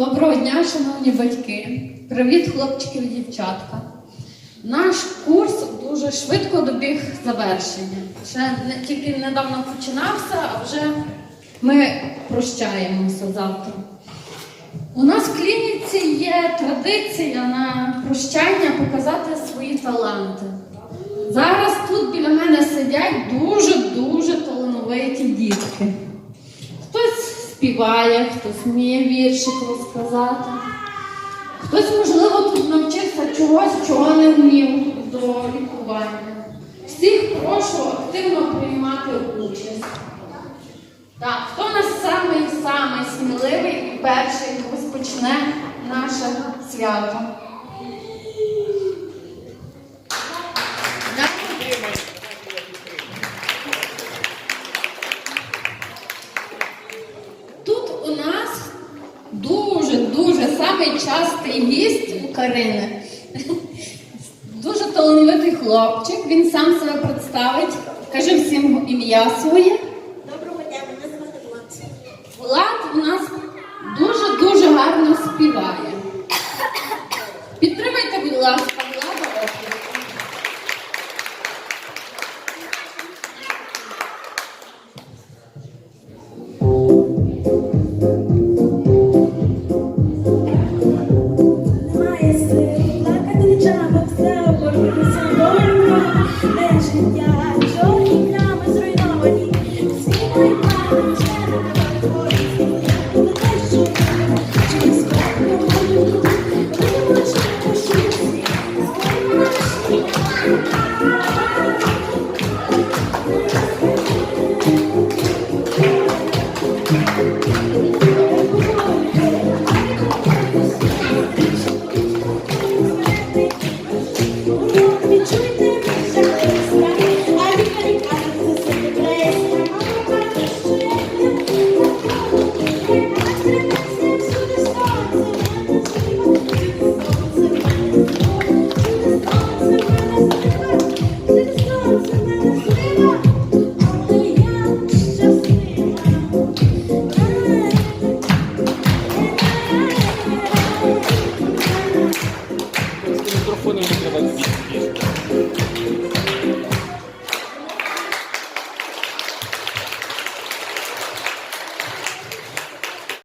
Доброго дня, шановні батьки. Привіт, хлопчики і дівчатка. Наш курс дуже швидко добіг завершення. Ще не, тільки недавно починався, а вже ми прощаємося завтра. У нас в клініці є традиція на прощання показати свої таланти. Зараз тут біля мене сидять дуже-дуже талановиті дітки. Співає, хтось вміє віршик розказати. Хтось, можливо, тут навчився чогось, чого не вмів до лікування. Всіх прошу активно приймати участь. Так, хто у нас самий самий сміливий і перший розпочне наше свято? Самий частий гість у Карини. Дуже талановитий хлопчик, він сам себе представить. Каже всім ім'я своє. Доброго дня, мене звати Влад. Влад у нас дуже-дуже гарно співає. Підтримайте, будь ласка, どうも。мікрофони не треба.